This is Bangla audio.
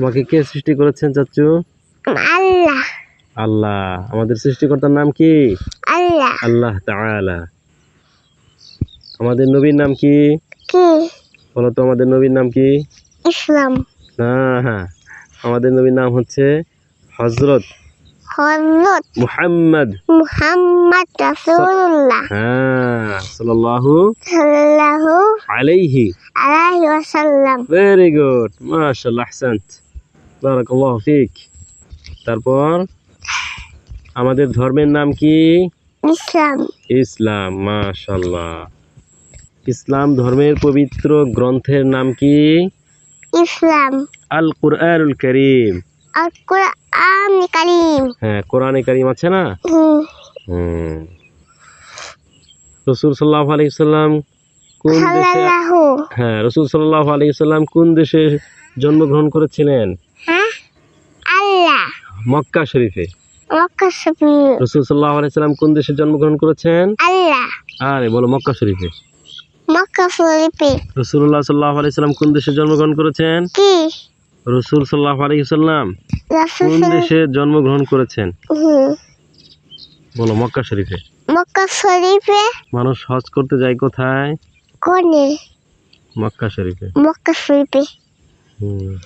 তোমাকে কে সৃষ্টি করেছেন চাচু? আল্লাহ। আল্লাহ। আমাদের সৃষ্টিকর্তার নাম কি? আল্লাহ। আল্লাহ তাআলা। আমাদের নবীর নাম কি? কি? বলো তো আমাদের নবীর নাম কি? ইসলাম। না হ্যাঁ আমাদের নবীর নাম হচ্ছে হযরত হজরত মুহাম্মদ। মুহাম্মদ রাসূলুল্লাহ। হ্যাঁ সাল্লাল্লাহু সাল্লাল্লাহু আলাইহি। আলাইহি ওয়াসাল্লাম। ভেরি গুড মাশাআল্লাহ আহসানত বারাকাল্লাহু ফিক। তারপর আমাদের ধর্মের নাম কি? ইসলাম। ইসলাম মাশাআল্লাহ। ইসলাম ধর্মের পবিত্র গ্রন্থের নাম কি? ইসলাম। আল কুরআনুল করিম। আল কোরআন কারীম। হ্যাঁ কোরআনে কারিম আছে না? হুম, রসুল সাল্লাহ আলাইসাল্লাম কোন দেশে সাল্লাল্লাহু। হ্যাঁ রসুল সাল্লাহ আলাইসাল্লাম কোন দেশে জন্মগ্রহণ করেছিলেন? মক্কা শরীফে। মক্কা শরীফ। রসুল সাল্লাহ আলাইসাল্লাম কোন দেশে জন্মগ্রহণ করেছেন? আল্লাহ। আরে বলো মক্কা শরীফে। মক্কা শরীফে। রসুল্লাহ সাল্লাহ আলাইসাল্লাম কোন দেশে জন্মগ্রহণ করেছেন? কি? রসুল সাল্লাহ আলাইসাল্লাম রাসূল কোন দেশে জন্মগ্রহণ করেছেন? বলো মক্কা শরীফে। মক্কা শরীফে? মানুষ হজ করতে যায় কোথায়? কোনে? মক্কা শরীফে। মক্কা শরীফে। হুম।